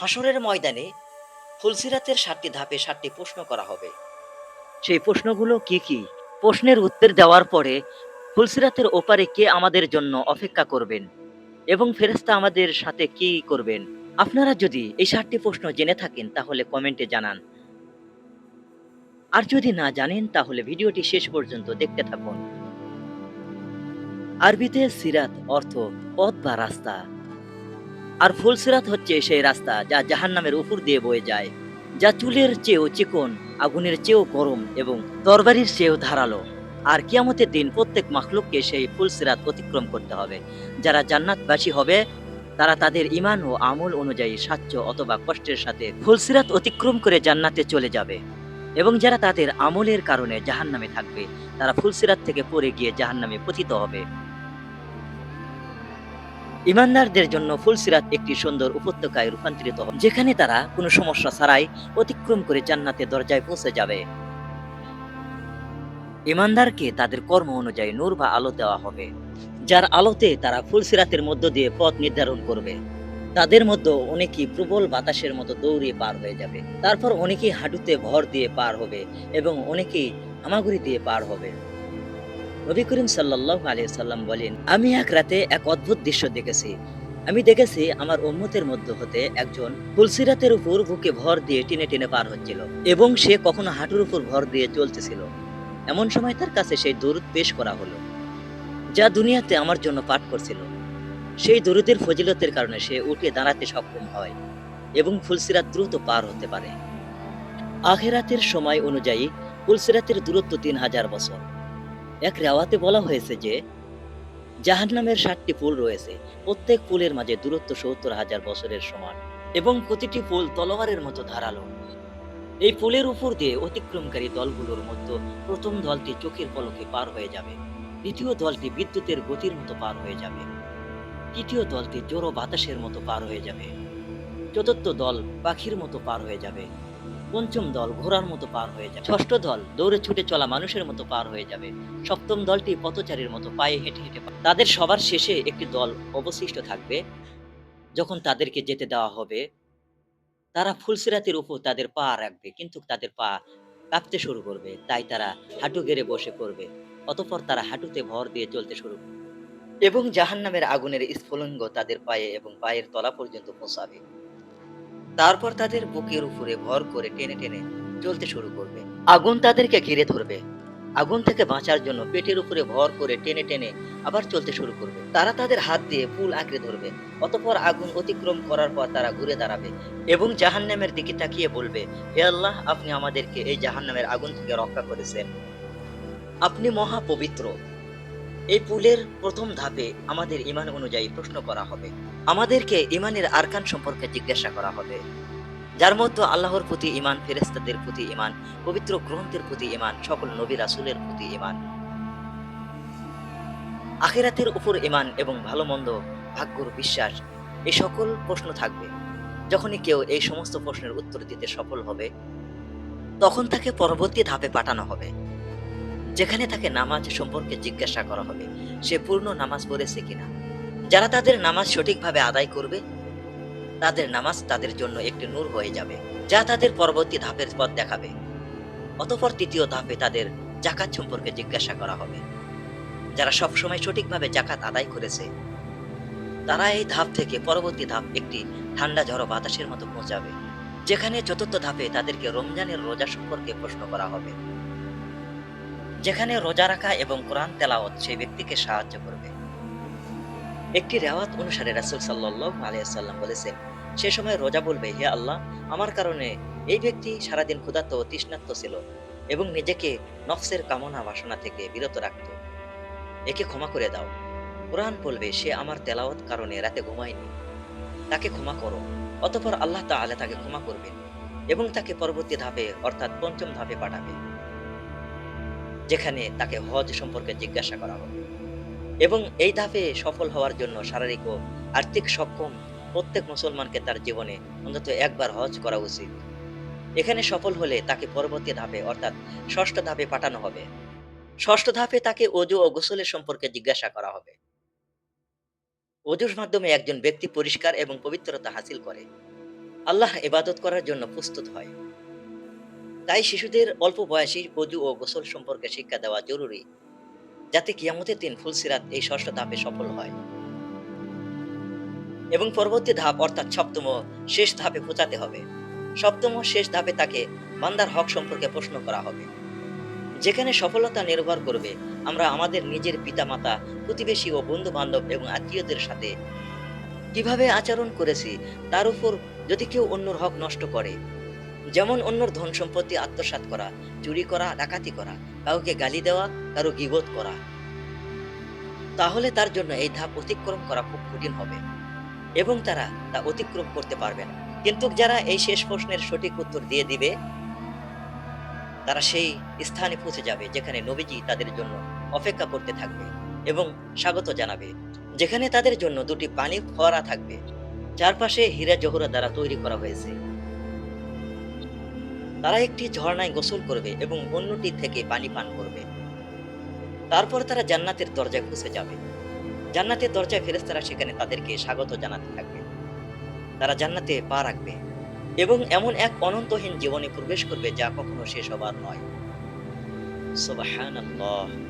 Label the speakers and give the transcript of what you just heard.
Speaker 1: হাসরের ময়দানে ফুলসিরাতের সাতটি ধাপে সাতটি প্রশ্ন করা হবে। সেই প্রশ্নগুলো কি কি? প্রশ্নের উত্তর দেওয়ার পরে ফুলসিরাতের ওপারে কে আমাদের জন্য অপেক্ষা করবেন? এবং ফেরেস্তা আমাদের সাথে কি করবেন? আপনারা যদি এই সাতটি প্রশ্ন জেনে থাকেন, তাহলে কমেন্টে জানান। আর যদি না জানেন, তাহলে ভিডিওটি শেষ পর্যন্ত দেখতে থাকুন। আরবিতে সিরাত অর্থ পথ বা রাস্তা। আর ফুলসিরাত হচ্ছে সেই রাস্তা যা জাহান্নামের উপর দিয়ে বয়ে যায়, যা চুলের চেয়েও চিকন, আগুনের চেয়েও গরম এবং তরবারির চেয়েও ধারালো। আর কিয়ামতের দিন প্রত্যেক মাখলুককে সেই ফুলসিরাত অতিক্রম করতে হবে। যারা জান্নাতবাসী হবে, তারা তাদের ইমান ও আমল অনুযায়ী সাচ্য অথবা কষ্টের সাথে ফুলসিরাত অতিক্রম করে জান্নাতে চলে যাবে। এবং যারা তাদের আমলের কারণে জাহান্নামে থাকবে, তারা ফুলসিরাত থেকে পড়ে গিয়ে জাহান্নামে পতিত হবে। ইমানদারদের জন্য ফুলসিরাত একটি সুন্দর উপত্যকায় রূপান্তরিত হবে, যেখানে তারা কোনো সমস্যা ছাড়াই অতিক্রম করে জান্নাতের দরজায় পৌঁছে যাবে। ইমানদারকে তাদের কর্ম অনুযায়ী নূর বা আলো দেওয়া হবে, যার আলোতে তারা ফুলসিরাতের মধ্য দিয়ে পথ নির্ধারণ করবে। তাদের মধ্যে অনেকেই প্রবল বাতাসের মতো দৌড়িয়ে পার হয়ে যাবে, তারপর অনেকেই হাঁটুতে ভর দিয়ে পার হবে এবং অনেকেই হামাগুড়ি দিয়ে পার হবে। নবী করিম সাল্লাহ সাল্লাম বলেন, আমি এক রাতে এক অদ্ভুত দৃশ্য দেখেছি। আমি দেখেছি আমার উম্মতের মধ্যে হতে একজন ফুলসিরাতের উপর বুকে ভর দিয়ে টেনে টেনে পার হচ্ছিল এবং সে কখনো হাঁটুর উপর ভর দিয়ে চলতেছিল। এমন সময় তার কাছে সেই দরুদ পেশ করা হলো, যা দুনিয়াতে আমার জন্য পাঠ করছিল। সেই দরুদের ফজিলতের কারণে সে উঠে দাঁড়াতে সক্ষম হয় এবং ফুলসিরাত দ্রুত পার হতে পারে। আখেরাতের সময় অনুযায়ী ফুলসিরাতের দূরত্ব তিন হাজার বছর। এক রেওয়াতে বলা হয়েছে যে, জাহান্নামের ষাটটি পুল রয়েছে, প্রত্যেক পুলের মাঝে দূরত্ব সত্তর হাজার বছরের সমান এবং প্রতিটি পুল তলোয়ারের মতো ধারালো। এই পুলের উপর দিয়ে অতিক্রমকারী দলগুলোর মধ্যে প্রথম দলটি চোখের পলকে পার হয়ে যাবে, দ্বিতীয় দলটি বিদ্যুতের গতির মতো পার হয়ে যাবে, তৃতীয় দলটি জোরো বাতাসের মতো পার হয়ে যাবে, চতুর্থ দল পাখির মতো পার হয়ে যাবে। পঞ্চম দল ঘোড়ার মতো পার হয়ে যাবে। ষষ্ঠ দল দৌড়ে ছুটে চলা মানুষের মতো পার হয়ে যাবে। সপ্তম দলটি পথচারীর মতো পায়ে হেঁটে হেঁটে তাদের সবার শেষে একটি দল অবশিষ্ট থাকবে। যখন তাদেরকে যেতে দেওয়া হবে, তারা ফুলসিরাতের উপর তাদের পা রাখবে, কিন্তু তাদের পা কাঁপতে শুরু করবে। তাই তারা হাঁটু গেড়ে বসে পড়বে। অতঃপর তারা হাঁটুতে ভর দিয়ে চলতে শুরু করবে। এবং জাহান্নামের আগুনের স্ফুলিঙ্গ তাদের পায়ে এবং পায়ের তলা পর্যন্ত পৌঁছাবে। তারপর তাদের বুকের উপরে ভর করে টেনে টেনে চলতে শুরু করবে। আগুন তাদেরকে ঘিরে ধরবে। আগুন থেকে বাঁচার জন্য পেটের উপরে ভর করে টেনে টেনে আবার চলতে শুরু করবে। তারা তাদের হাত দিয়ে ফুল আঁকড়ে ধরবে। অতপর আগুন অতিক্রম করার পর তারা ঘুরে দাঁড়াবে এবং জাহান্নামের দিকে তাকিয়ে বলবে, হে আল্লাহ, আপনি আমাদেরকে এই জাহান্নামের আগুন থেকে রক্ষা করেছেন। আপনি মহা পবিত্র এই পুলের প্রথম ধাপে আমাদের ইমান অনুযায়ী প্রশ্ন করা হবে। আমাদেরকে ইমানের আরকান সম্পর্কে জিজ্ঞাসা করা হবে। যার মধ্যে আল্লাহর প্রতি ইমান ফেরেস্তাদের প্রতি ইমান পবিত্র গ্রন্থের প্রতি ইমান সকল নবী রাসুলের প্রতি ইমান আখেরাতের উপর ইমান এবং ভালো মন্দ, ভাগ্যর বিশ্বাস, এই সকল প্রশ্ন থাকবে। যখনই কেউ এই সমস্ত প্রশ্নের উত্তর দিতে সফল হবে, তখন তাকে পরবর্তী ধাপে পাঠানো হবে। যেখানে তাকে নামাজ সম্পর্কে জিজ্ঞাসা করা হবে, সে পূর্ণ নামাজ পড়েছে কিনা। যারা তাদের নামাজ সঠিকভাবে আদায় করবে, তাদের নামাজ তাদের জন্য একটি নূর হয়ে যাবে, যা তাদের পরবর্তী ধাপের পথ দেখাবে। অতঃপর তৃতীয় ধাপে তাদের জাকাত সম্পর্কে জিজ্ঞাসা করা হবে। যারা সবসময় সঠিকভাবে জাকাত আদায় করেছে, তারা এই ধাপ থেকে পরবর্তী ধাপ একটি ঠান্ডা ঝড়ো বাতাসের মতো পৌঁছাবে, যেখানে চতুর্থ ধাপে তাদেরকে রমজানের রোজা সম্পর্কে প্রশ্ন করা হবে। যেখানে রোজা রাখা এবং কোরআন তেলাওয়াত সেই ব্যক্তিকে সাহায্য করবে। একটি রেওয়াত অনুসারে রাসুল সাল্লাহ আলিয়াল্লাম বলেছেন, সে সময় রোজা বলবে, হে আল্লাহ, আমার কারণে এই ব্যক্তি সারাদিন ক্ষুধার্ত ও তৃষ্ণার্ত ছিল এবং নিজেকে নফসের কামনা বাসনা থেকে বিরত রাখত। একে ক্ষমা করে দাও। কোরআন বলবে, সে আমার তেলাওয়াত কারণে রাতে ঘুমায়নি। তাকে ক্ষমা করো, অতঃপর আল্লাহ তাআলা তাকে ক্ষমা করবেন এবং তাকে পরবর্তী ধাপে, অর্থাৎ পঞ্চম ধাপে পাঠাবে। যেখানে তাকে হজ সম্পর্কে জিজ্ঞাসা করা হবে এবং এই ধাপে সফল হওয়ার জন্য শারীরিক ও আর্থিক সক্ষম প্রত্যেক মুসলমানকে তার জীবনে অন্তত একবার হজ করা উচিত। এখানে সফল হলে তাকে পরবর্তী ধাপে, অর্থাৎ ষষ্ঠ ধাপে পাঠানো হবে। ষষ্ঠ ধাপে তাকে অজু ও গোসলের সম্পর্কে জিজ্ঞাসা করা হবে। অজুর মাধ্যমে একজন ব্যক্তি পরিষ্কার এবং পবিত্রতা হাসিল করে। আল্লাহ ইবাদত করার জন্য প্রস্তুত হয়। তাই শিশুদের অল্প বয়সী অজু ও গোসল সম্পর্কে শিক্ষা দেওয়া জরুরি, যাতে কিয়ামতের দিন ফুলসিরাত এই ষষ্ঠ ধাপে সফল হয়। এবং পরবর্তী ধাপ অর্থাৎ সপ্তম শেষ ধাপে পৌঁছাতে হবে। সপ্তম শেষ ধাপে তাকে বান্দার হক সম্পর্কে প্রশ্ন করা হবে। যেখানে সফলতা নির্ভর করবে, আমরা আমাদের নিজের পিতামাতা, প্রতিবেশী ও বন্ধু বান্ধব এবং আত্মীয়দের সাথে কীভাবে আচরণ করেছি, তার উপর যদি কেউ অন্যর হক নষ্ট করে যেমন অন্যর ধন সম্পত্তি আত্মসাৎ করা, চুরি করা, ডাকাতি করা, কাউকে গালি দেওয়া, কারও গিবত করা। তাহলে তার জন্য এই ধাপ অতিক্রম করা খুব কঠিন হবে। এবং তারা তা অতিক্রম করতে পারবে না। কিন্তু যারা এই শেষ প্রশ্নের সঠিক উত্তর দিয়ে দিবে, তারা সেই স্থানে পৌঁছে যাবে যেখানে নবীজি তাদের জন্য অপেক্ষা করতে থাকবে এবং স্বাগত জানাবে, যেখানে তাদের জন্য দুটি পানি ফোয়ারা থাকবে। চারপাশে হীরা জহরা দ্বারা তৈরি করা হয়েছে। তারা একটি ঝর্ণায় গোসল করবে এবং অন্যটি থেকে পানি পান করবে। তারপর তারা জান্নাতের দরজায় ঘুষে যাবে। জান্নাতের দরজায় ফেরেস্তারা সেখানে তাদেরকে স্বাগত জানাতে থাকবে। তারা জান্নাতে পা রাখবে এবং এমন এক অনন্তহীন জীবনে প্রবেশ করবে যা কখনো শেষ হবার নয়। সুবহানাল্লাহ।